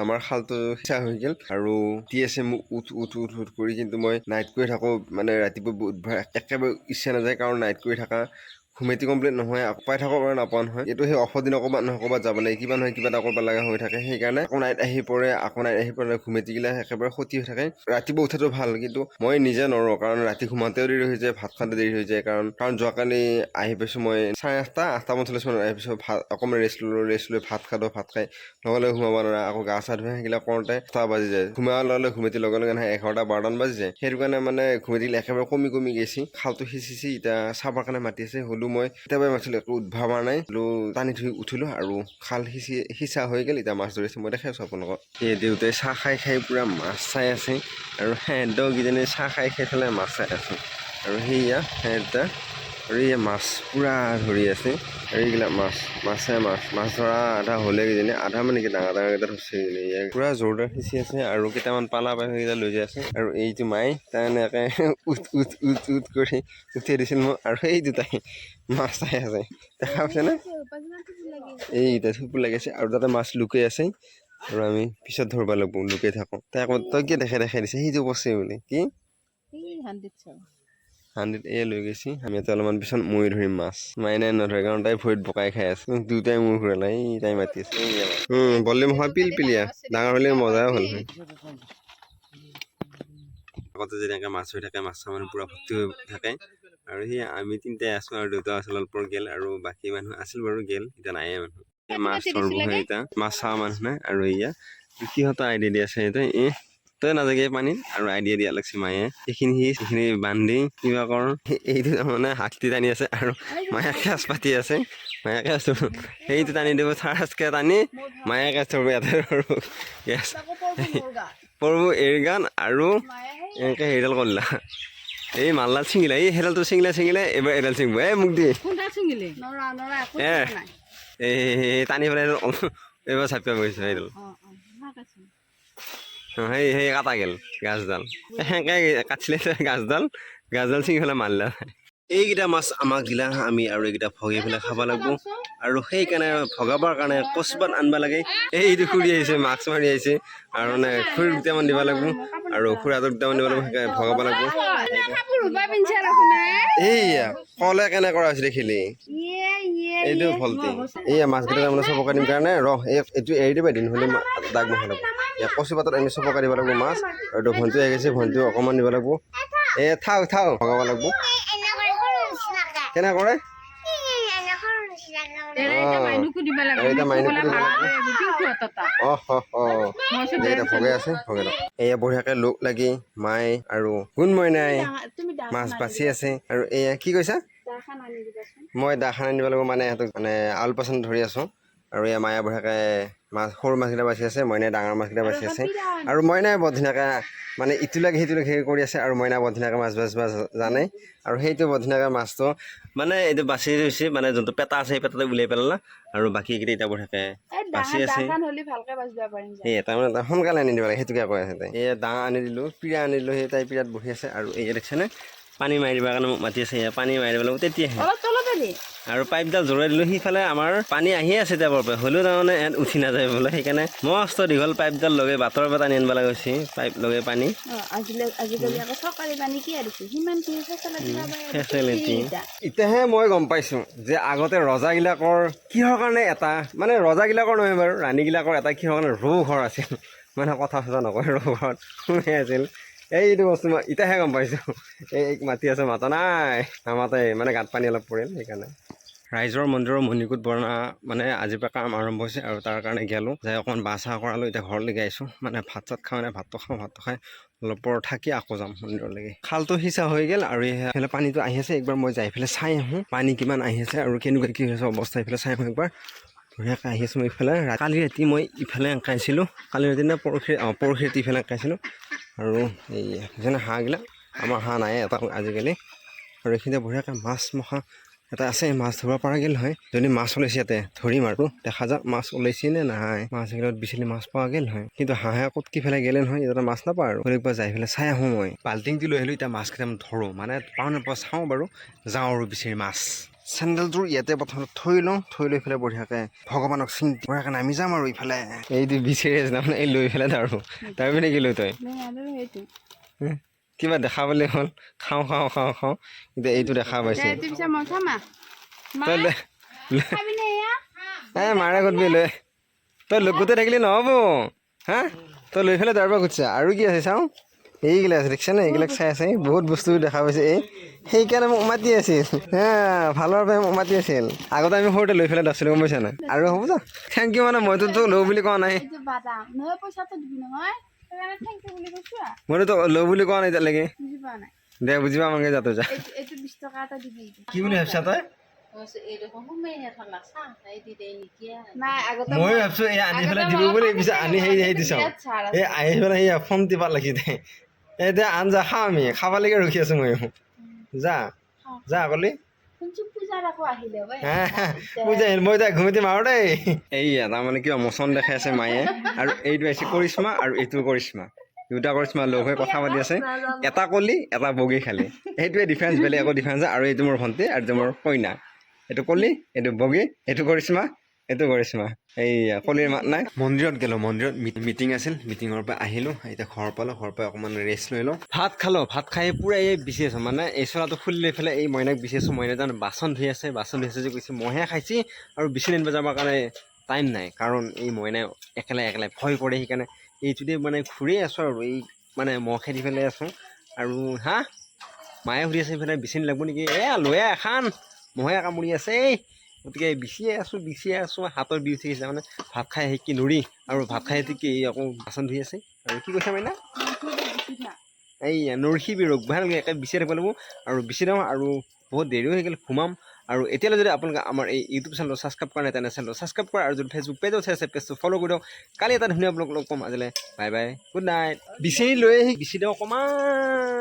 আমাৰ শালটো সিঁচা হৈ গ'ল আৰু দি আছে মোক উঠ উঠ উঠ উঠ কৰি কিন্তু মই নাইট কৰি থাকোঁ। মানে ৰাতিপুৱা একেবাৰে ইচ্ছা নাযায় কাৰণ নাইট কৰি থকা। ঘুমেটি কমপ্লিট নহয় পাই থাকোঁ বাৰু নাপোৱা নহয়। এইটো সেই অফৰ দিন ক'ৰবাত নহয়, ক'ৰবাত যাব লাগে, কিবা নহয়, কিবা এটা কৰিব লগা হৈ থাকে। সেইকাৰণে আকৌ নাইট আহি পৰে, আকৌ নাইট আহি পৰে ঘুমেটিগিলা একেবাৰে ক্ষতি হৈ থাকে। ৰাতিপুৱা উঠাটো ভালো, কিন্তু মই নিজে নৰোঁ, কাৰণ ৰাতি ঘুমাওঁতেও দেৰি হৈ যায়, ভাত খাওঁতে দেৰি হৈ যায়, কাৰণ কাৰণ যোৱাকালি আহি পাইছোঁ মই চাৰে আঠটা আঠটামান চল্লিছ মানত আহি পাইছোঁ, ভাত অকণমান ৰেষ্ট ল'লোঁ ৰেষ্ট লৈ ভাত খালোঁ, ভাত খাই লগে লগে সোমাব নোৱাৰা, আকৌ গা চা ধুই সেইবিলাক কৰোঁতে ছটা বাজি যায়। সোমোৱাৰ লগে লগে ঘুমেটি লগে লগে নাহে এঘাৰটা, বাৰটামান বাজি যায়। সেইটো কাৰণে মানে ঘুমেটিবিলাক একেবাৰে কমি কমি গৈছে খালটো সিঁচিছে এতিয়া চাবৰ কাৰণে মাতি আছে হ'লেও মই কেতিয়াবাই মাতিছিলোঁ, একো উদ্ভাৱা নাই। আৰু টানি ধুই উঠিলোঁ আৰু খাল সিঁচি, সিঁচা হৈ গ'ল। এতিয়া মাছ ধৰিছে, মই দেখাই আছোঁ আপোনালোকক এই দেউতাই চাহ খাই খাই পূৰা মাছ চাই আছে আৰু সিহঁতৰ কিজনী চাহ খাই খাই পেলাই মাছ চাই আছে। আৰু সেয়া সিহঁত আৰু এই মাছ পূৰা ধৰি আছে। আৰু এইবিলাক মাছ মাছে মাছ মাছ ধৰা আধা হ'লে কিজানি আধা মানে কি ডাঙৰ ডাঙৰ কেইটা ধৰিছে কিজানি। ইয়াক পূৰা জোৰদাৰ সিঁচি আছে আৰু কেইটামান পালা পাই সেইকেইটা লৈ যাই আছে। আৰু এইটো মায়ে তাই এনেকৈ উঠ উঠ উঠ উঠ কৰি উঠিয়াই দিছিল মোক। আৰু এই দুটাই মাছ চাই আছে। দেখা পাইছেনে এইকেইটা থুপু লাগিছে আৰু তাতে মাছ লুকাই আছে। আৰু আমি পিছত ধৰিব লাগিব লুকাই থাকোঁ। তাই আকৌ তই কিয় দেখাই দেখাই দিছে? সেইটো বস্তু বুলি। কি? এই চাও হাণ্ড্ৰেড এ লৈ গৈছি। আমি এতিয়া অলপমান পিছত মৰি ধৰিম মাছ। মায়ে নাই নধৰে কাৰণ তাই ভৰিত বকাই খাই আছে। দুটাই মূৰ ঘূৰালে এই তাই মাতি আছে। বলিম হয় পিল পিলিয়া। ডাঙৰ হ'লে মজাও হ'ল হয়। আগতে যদি মাছ হৈ থাকে মাছ মানে পূৰা ভৰ্তি হৈ থাকে। আৰু সেই আমি তিনিটাই আছোঁ আৰু দেউতা আছিল অলপ গেল আৰু বাকী মানুহ আছিল বাৰু গেল এতিয়া নায়ে মানুহ। এই মাছ ধৰিবহে এতিয়া। মাছ চোৱা মানুহ নাই আৰু এয়া সিহঁতৰ আইডিয়া দি আছে এতিয়া এ তই নাযাগে পানীত আৰু আইডিয়া দিয়া লাগছে মায়ে। সেইখিনি সি সেইখিনি বান্ধি কিবা কৰ এইটো তাৰমানে হাতটি টানি আছে আৰু মায়ে কেঁচ পাতি আছে। মায়ে কেঁচ সেইটো টানি দিব চাৰ্জকৈ টানি মায়ে কেঁচ ধৰিব ইয়াতে কেঁচ পৰবো এৰগান আৰু এনেকৈ হেৰিডাল কৰিলা। এই মালডাল ছিঙিলে এই সেইডালটো ছিঙিলে ছিঙিলে এইবাৰ এডাল ছিঙিব। এই মোক এ। এই টানি পেলাই এইডাল এইবাৰ চাপিয়া গৈছে অঁ, সেই সেই কাটা গেল গাছডাল। সেনেকৈ কাটিছিলে গাছডাল গাছডাল ছিঙি পেলাই মাৰিলে এইকেইটা মাছ আমাক দিলা আমি আৰু এইকেইটা ভগাই পেলাই খাব লাগিব। আৰু সেইকাৰণে ভগাবৰ কাৰণে কচুপাত আনবা লাগে। এইটো খুৰি আহিছে মাস্ক মাৰি আহিছে। আৰু মানে খুৰী দুটামান দিব লাগিব আৰু খুৰাটো দুটামান দিব লাগিব সেইকাৰণে ভগাব লাগিব। এইয়া। কলে কেনে কৰা হৈছিলে খেলি ইয়ে ইয়ে এইটো ভল্টি এইয়া মাছকেইটা তাৰমানে চবকা দিম কাৰণে ৰহ এই এইটো এৰি দিবা দিন হ'লে দাগ লাগিব এয়া কচু পাতত আমি চবকা দিব লাগিব মাছ আৰু ভণ্টি আহি গৈছে ভণ্টিও অকণমান দিব লাগিব। এ থাও থাও ভগাব লাগিব। কেনে কৰে? এয়া বঢ়িয়াকৈ লোক লাগি মায়ে আৰু গুণ মইনাই মাছ বাচি আছে। আৰু এয়া কি কৈছা? দাখন মই দা খানা দিব লাগিব মানে সিহঁতক মানে আলপাচন ধৰি আছোঁ। আৰু এয়া মায়ে বঢ়িয়াকৈ মাছ সৰু মাছকেইটা বাচি আছে মইনাই ডাঙৰ মাছকেইটা বাচি আছে। আৰু মইনাই বৰ ধুনীয়াকৈ মানে ইটোলৈকে সিটোলৈকে হেৰি কৰি আছে আৰু মইনা বৰ ধুনীয়াকৈ মাছ বাচিব জানে। আৰু সেইটো বৰ ধুনীয়াকৈ মাছটো মানে এইটো বাচি হৈছে মানে যোনটো পেটা আছে সেই পেটাটো উলিয়াই পেলালা। আৰু বাকীকেইটা এতিয়া বঢ়িয়াকৈ বাচি আছে। এই তাৰমানে সোনকালে আনি দিব লাগে সেইটোকে কৈ আছে তাই এই ডাঙৰ আনি দিলোঁ পিৰা আনি দিলোঁ সেই তাই পিৰাত বহি আছে। আৰু এই দেখিছেনে? পানী মাৰি দিবৰ কাৰণে মোক মাতি আছে পানী মাৰি দিব লাগিব তেতিয়াহে আৰু পাইপডাল জোৰাই দিলোঁ সিফালে আমাৰ পানী আহিয়ে আছে এতিয়া বৰপে হ'লেও তাৰমানে ইয়াত উঠি নাযায় বোলে সেইকাৰণে মস্ত দীঘল পাইপডাল লগাই বাটৰ পৰা টানি আনিব লগা হৈছে পাইপ লগাই পানী। এতিয়াহে মই গম পাইছোঁ যে আগতে ৰজাগিলাকৰ কিহৰ কাৰণে এটা মানে ৰজাগিলাকৰ নহয় বাৰু ৰাণীগিলাকৰ এটা কিহৰ কাৰণে ৰৌ ঘৰ আছিল। মানে কথা চথা নকয় ৰৌ ঘৰত সোমাই আছিল? এইটো বস্তু মই এতিয়াহে গম পাইছোঁ। এই মাতি আছে মাতা নাই। নামাতে মানে গাঁত পানী অলপ পৰিল সেইকাৰণে। ৰাইজৰ মন্দিৰৰ মণিকূট বৰ্ণা মানে আজিৰ পৰা কাম আৰম্ভ হৈছে আৰু তাৰ কাৰণে গেলোঁ। যাই অকণমান বাহ চাহ কৰালোঁ এতিয়া ঘৰলৈকে আহিছোঁ মানে ভাত চাত খাওঁ মানে ভাতটো খাওঁ ভাতটো খাই অলপ পৰ থাকি আকৌ যাম মন্দিৰলৈকে। খালটো সিঁচা হৈ গ'ল আৰু এইফালে পানীটো আহি আছে। একবাৰ মই যাই পেলাই চাই আহোঁ পানী কিমান আহি আছে আৰু কেনেকুৱা কি হৈছে অৱস্থা এইফালে চাই আহোঁ একবাৰ। ধুনীয়াকৈ আহি আছোঁ মই ইফালে। কালি ৰাতি মই ইফালে আঁকাইছিলোঁ কালি ৰাতি না পৰহি পৰহি ৰাতি ইফালে আঁকাইছিলোঁ আৰু এই যেনে হাঁহগিলা আমাৰ হাঁহ নাই এটা আজিকালি। আৰু এইখিনিতে বঢ়িয়াকৈ মাছ মখা এটা আছে মাছ ধৰিব পৰা গ'ল হয়। যদি মাছ ওলাইছে ইয়াতে ধৰিম আৰু দেখা যাওক মাছ ওলাইছে নে নাই। মাছ এগিলত বিচাৰি মাছ পোৱা গ'ল হয়। কিন্তু হাঁহে ক'ত কি ফেলাই গ'লে নহয় ইয়াতে মাছ নাপাওঁ আৰু। ঘৰৰ পৰা যাই পেলাই চাই আহোঁ মই। বাল্টিংটো লৈ আহিলোঁ এতিয়া মাছ কেইটামান ধৰোঁ। মানে পাওঁ নাপাওঁ চাওঁ বাৰু যাওঁ আৰু বিচাৰি মাছ। চেণ্ডেলযোৰ ইয়াতে প্ৰথমতে থৈ লওঁ। থৈ লৈ পেলাই বঢ়িয়াকৈ ভগৱানক চিন্তি বঢ়িয়াকৈ নামি যাম আৰু ইফালে। এইটো বিচাৰি আছে তাৰমানে এই লৈ পেলাই আৰু। তাৰপি নেকি লৈ তই? কিবা দেখা পালে হ'ল। খাওঁ খাওঁ খাওঁ খাওঁ। এতিয়া এইটো দেখা পাইছে। এই মাৰে ক'তবি লৈ? তই লৈ গোটেই থাকিলে নহ'ব। হা? তই লৈ পেলাই তাৰ পৰা খুজিছা আৰু কি আছে চাওঁ? এইগিলা আছে দেখিছা নে এইবিলাক চাই আছে। বহুত বস্তু দেখা পাইছে। এই সেইকাৰণে মোক মাতি আছিল। হা ভালৰ বাবে মোক মাতি আছিল। আগতে আমি সৰুতে লৈ পেলাই আছিলোঁ গম পাইছা নাই? আৰু হ'ব যা থেংক ইউ মানে মইতো তোক লওঁ বুলি কোৱা নাই। সেইকাৰণে থেংক ইউ বুলি কোৱা নাই এতিয়ালৈকে। দে বুজি পামাগে যা। তই যা কি বুলি ভাবিছা তই? মই ভাবিছোঁ এই আনি পেলাই দিব বুলি পিছত আনি সেই সেই দিছ এই আহি পেলাই সেই ফোন টিপাত লাগি দে। এই দে আঞ্জা খাওঁ আমি খাবালৈকে ৰখি আছোঁ মই যা যা কলি বুজাই মই এতিয়া ঘুমতি মাৰো দেই। এইয়া তাৰমানে কিবা মোচন দেখাই আছে মায়ে। আৰু এইটো আহিছে কৰিশ্মা আৰু এইটো কৰিশ্মা। দুটা কৰিশ্মা লগ হৈ কথা পাতি আছে। এটা কলি এটা বগী খালি। সেইটোৱে ডিফাৰেঞ্চ বেলেগ একো ডিফাৰেঞ্চ। আৰু এইটো মোৰ ভণ্টি আৰু এইটো মোৰ কইনা। এইটো কলি এইটো বগী এইটো কৰিশ্মা। এইটো কৰিশ্মা এইয়া কলিৰ মাত নাই? মন্দিৰত গ'লোঁ মন্দিৰত মিটিং আছিল মিটিঙৰ পৰা আহিলোঁ এতিয়া ঘৰ পালোঁ ঘৰ পৰা অকণমান ৰেষ্ট লৈ লওঁ। ভাত খালোঁ ভাত খাই পূৰা এই আছোঁ মানে এই চোলাটো খুলি লৈ পেলাই এই মইনাক বিচি আছোঁ মইনা জানো বাচন ধুই আছে বাচন ধুই আছে যে কৈছে মহে খাইছে আৰু বিচি নিব যাবৰ কাৰণে টাইম নাই কাৰণ এই মইনাই একেলাই একেলাই ভয় কৰে সেইকাৰণে এইটোতে মানে ঘূৰি আছোঁ আৰু এই মানে মহ খেদি পেলাই আছোঁ। আৰু হা মায়ে সুধি আছে এইফালে বিচি লাগব নেকি? এ লৈ এখন মহে কামুৰি আছে এই গতিকে বিচিয়ে আছোঁ বিচিয়ে আছোঁ হাতৰ বিষ উঠি গৈছে মানে ভাত খাই আহি কি নৰি আৰু ভাত খাই আহি কি আকৌ বাচন ধুই আছে। আৰু কি কৈছে মাইনা? এই নৰসিবি ৰোগ ভালকৈ একে বিচাৰি থাকিব লাগিব আৰু বিচাৰি দিওঁ আৰু বহুত দেৰিও হৈ গ'ল ঘুমাম আৰু এতিয়ালৈ যদি আপোনালোকে আমাৰ এই ইউটিউব চেনেলটো ছাবস্ক্ৰাইব কৰা নাই তেনে চেনেলটো ছাবস্ক্ৰাইব কৰা আৰু যদি ফেচবুক পেজত চাই আছে পেজটো ফ'ল' কৰি দিয়ক। কালি এটা ধুনীয়া ব্লগ লগ পাম আজিলৈ বাই বাই গুড নাইট বিচাৰি লৈ আহি বিচি দিওঁ অকণমান।